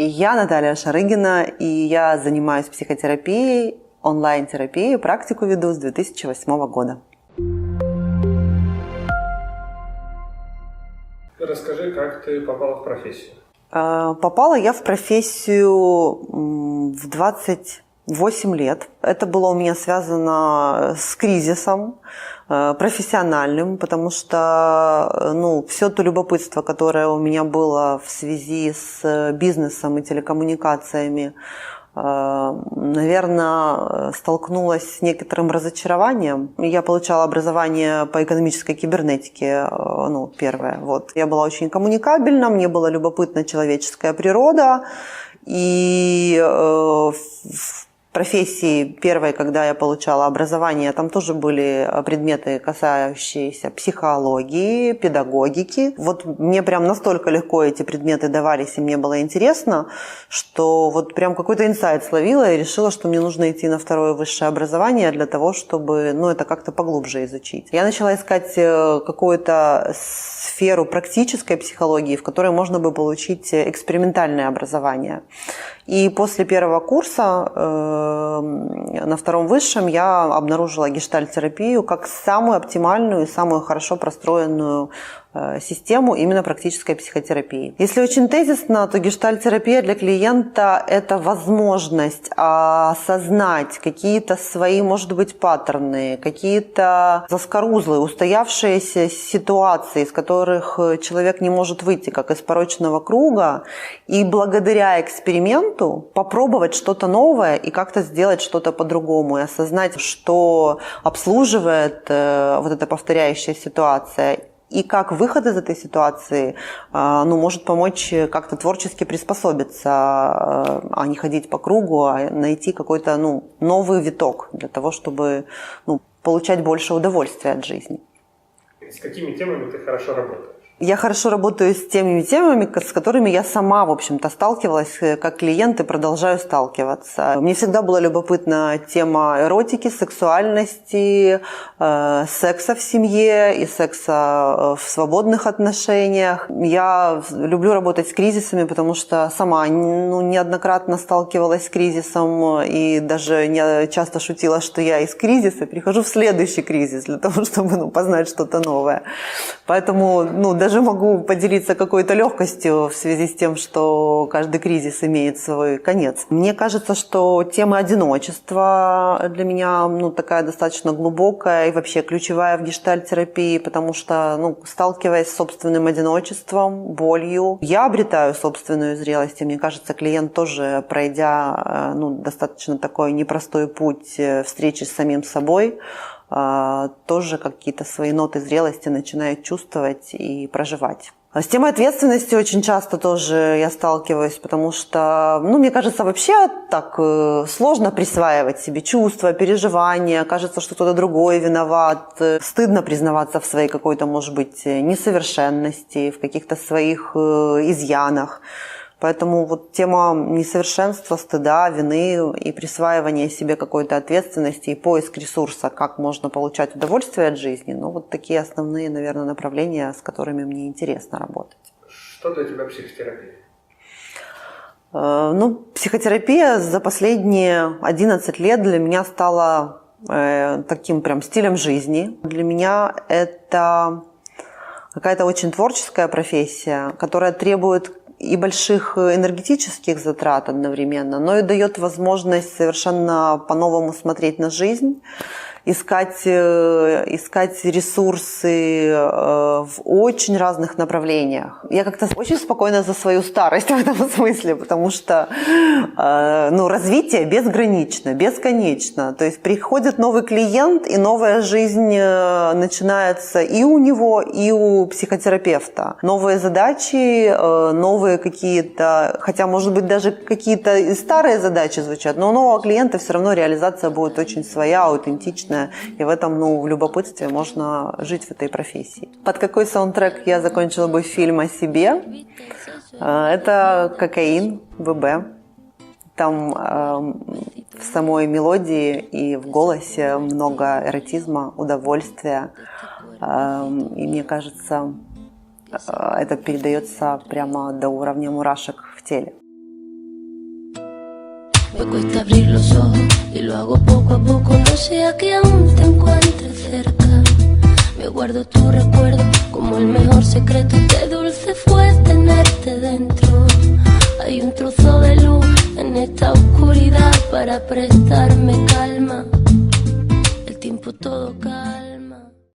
Я Наталья Шарыгина, и я занимаюсь психотерапией, онлайн-терапией, практику веду с 2008 года. Расскажи, как ты попала в профессию? Э, попала я в профессию в 28 лет. Это было у меня связано с кризисом э, профессиональным, потому что э, ну, все то любопытство, которое у меня было в связи с бизнесом и телекоммуникациями, наверное, столкнулась с некоторым разочарованием. Я получала образование по экономической кибернетике, ну, первое. Вот. Я была очень коммуникабельна, мне была любопытна человеческая природа, и э, профессии первой, когда я получала образование, там тоже были предметы, касающиеся психологии, педагогики. Вот мне прям настолько легко эти предметы давались, и мне было интересно, что вот прям какой-то инсайт словила и решила, что мне нужно идти на второе высшее образование для того, чтобы ну, это как-то поглубже изучить. Я начала искать э, какую-то сферу практической психологии, в которой можно бы получить экспериментальное образование. И после первого курса э, на втором высшем я обнаружила гештальтерапию как самую оптимальную и самую хорошо простроенную систему именно практической психотерапии. Если очень тезисно, то гештальтерапия для клиента – это возможность осознать какие-то свои, может быть, паттерны, какие-то заскорузлые, устоявшиеся ситуации, из которых человек не может выйти, как из порочного круга, и благодаря эксперименту попробовать что-то новое и как-то сделать что-то по-другому, и осознать, что обслуживает э, вот эта повторяющая ситуация, и как выход из этой ситуации а, ну, может помочь как-то творчески приспособиться, а, а не ходить по кругу, а найти какой-то ну, новый виток для того, чтобы ну, получать больше удовольствия от жизни. С какими темами ты хорошо работаешь? Я хорошо работаю с теми темами, с которыми я сама, в общем-то, сталкивалась э, как клиент и продолжаю сталкиваться. Мне всегда была любопытна тема эротики, сексуальности, э, секса в семье и секса э, в свободных отношениях. Я люблю работать с кризисами, потому что сама ну, неоднократно сталкивалась с кризисом и даже не часто шутила, что я из кризиса перехожу в следующий кризис для того, чтобы ну, познать что-то новое. Поэтому ну, даже даже могу поделиться какой-то легкостью в связи с тем, что каждый кризис имеет свой конец. Мне кажется, что тема одиночества для меня ну, такая достаточно глубокая и вообще ключевая в гештальтерапии, потому что, ну, сталкиваясь с собственным одиночеством, болью, я обретаю собственную зрелость. И мне кажется, клиент тоже, пройдя ну, достаточно такой непростой путь э, встречи с самим собой, тоже какие-то свои ноты зрелости начинает чувствовать и проживать. А с темой ответственности очень часто тоже я сталкиваюсь, потому что, ну, мне кажется, вообще так э, сложно присваивать себе чувства, переживания, кажется, что кто-то другой виноват, стыдно признаваться в своей какой-то, может быть, несовершенности, в каких-то своих э, изъянах. Поэтому вот тема несовершенства, стыда, вины и присваивания себе какой-то ответственности и поиск ресурса, как можно получать удовольствие от жизни, ну вот такие основные, наверное, направления, с которыми мне интересно работать. Что для тебя психотерапия? Э, ну, психотерапия за последние 11 лет для меня стала э, таким прям стилем жизни. Для меня это какая-то очень творческая профессия, которая требует и больших э, энергетических затрат одновременно, но и дает возможность совершенно по-новому смотреть на жизнь, искать, э, искать ресурсы э, в очень разных направлениях. Я как-то очень спокойна за свою старость в этом смысле, потому что э, ну, развитие безгранично, бесконечно. То есть приходит новый клиент, и новая жизнь начинается и у него, и у психотерапевта. Новые задачи, новые какие-то, хотя, может быть, даже какие-то старые задачи звучат, но у нового клиента все равно реализация будет очень своя, аутентичная интересное, и в этом, ну, в любопытстве можно жить в этой профессии. Под какой саундтрек я закончила бы фильм о себе? А, это «Кокаин», ВБ. Там э, в самой мелодии и в голосе много эротизма, удовольствия. Э, и мне кажется, э, это передается прямо до уровня мурашек в теле. Me cuesta abrir los ojos y lo hago poco a poco. No sea que aún te encuentre cerca. Me guardo tu recuerdo como el mejor secreto. Qué dulce fue tenerte dentro. Hay un trozo de luz en esta oscuridad para prestarme calma. El tiempo todo calma.